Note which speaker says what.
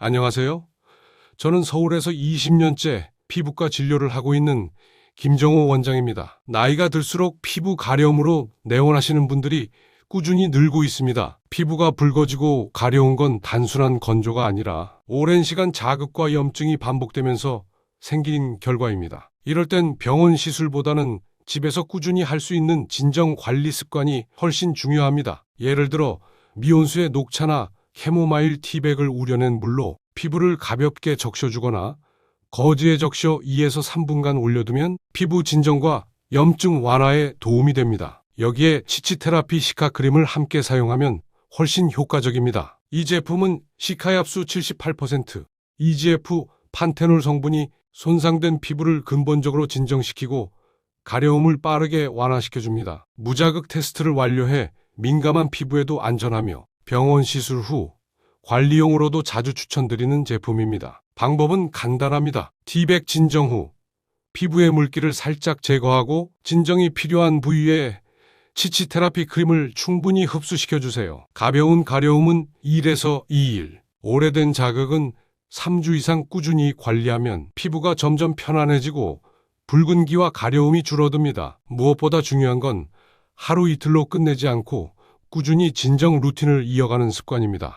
Speaker 1: 안녕하세요. 저는 서울에서 20년째 피부과 진료를 하고 있는 김정호 원장입니다. 나이가 들수록 피부 가려움으로 내원하시는 분들이 꾸준히 늘고 있습니다. 피부가 붉어지고 가려운 건 단순한 건조가 아니라 오랜 시간 자극과 염증이 반복되면서 생긴 결과입니다. 이럴 땐 병원 시술보다는 집에서 꾸준히 할 수 있는 진정 관리 습관이 훨씬 중요합니다. 예를 들어 미온수에 녹차나 캐모마일 티백을 우려낸 물로 피부를 가볍게 적셔주거나 거즈에 적셔 2에서 3분간 올려두면 피부 진정과 염증 완화에 도움이 됩니다. 여기에 치치테라피 시카 크림을 함께 사용하면 훨씬 효과적입니다. 이 제품은 시카압수 78%, EGF 판테놀 성분이 손상된 피부를 근본적으로 진정시키고 가려움을 빠르게 완화시켜줍니다. 무자극 테스트를 완료해 민감한 피부에도 안전하며 병원 시술 후 관리용으로도 자주 추천드리는 제품입니다. 방법은 간단합니다. 티백 진정 후 피부의 물기를 살짝 제거하고 진정이 필요한 부위에 치치 테라피 크림을 충분히 흡수시켜 주세요. 가벼운 가려움은 1에서 2일, 오래된 자극은 3주 이상 꾸준히 관리하면 피부가 점점 편안해지고 붉은기와 가려움이 줄어듭니다. 무엇보다 중요한 건 하루 이틀로 끝내지 않고 꾸준히 진정 루틴을 이어가는 습관입니다.